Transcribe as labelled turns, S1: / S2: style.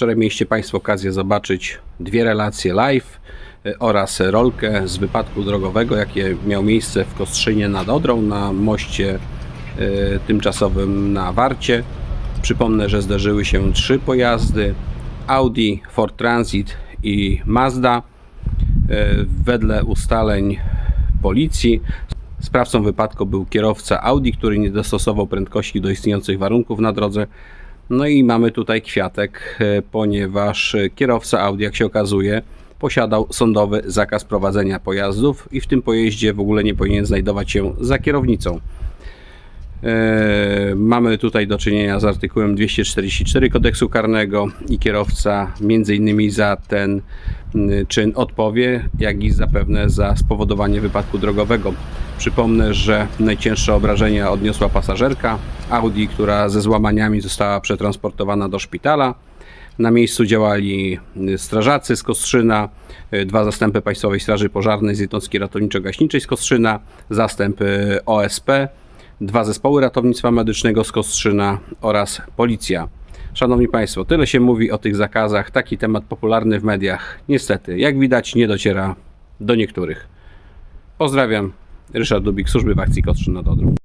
S1: Wczoraj mieliście Państwo okazję zobaczyć dwie relacje live y, oraz rolkę z wypadku drogowego, jakie miał miejsce w Kostrzynie nad Odrą na moście y, tymczasowym na Warcie. Przypomnę, że zdarzyły się trzy pojazdy: Audi, Ford Transit i Mazda. Y, Wedle ustaleń policji sprawcą wypadku był kierowca Audi, który nie dostosował prędkości do istniejących warunków na drodze. No i mamy tutaj kwiatek, e, ponieważ e, kierowca Audi, jak się okazuje, posiadał sądowy zakaz prowadzenia pojazdów i w tym pojeździe w ogóle nie powinien znajdować się za kierownicą. E, Mamy tutaj do czynienia z artykułem 244 kodeksu karnego i kierowca między innymi za ten czyn odpowie, jak i zapewne za spowodowanie wypadku drogowego. Przypomnę, że najcięższe obrażenia odniosła pasażerka Audi, która ze złamaniami została przetransportowana do szpitala. Na miejscu działali y, strażacy z Kostrzyna, y, dwa zastępy Państwowej Straży Pożarnej z jednostki ratowniczo-gaśniczej z Kostrzyna, zastęp y, OSP, dwa zespoły ratownictwa medycznego z Kostrzyna oraz policja. Szanowni Państwo, tyle się mówi o tych zakazach. Taki temat popularny w mediach. Niestety, jak widać, nie dociera do niektórych. Pozdrawiam. Ryszard Dubik, Służby w Akcji Kostrzyn nad Odrą.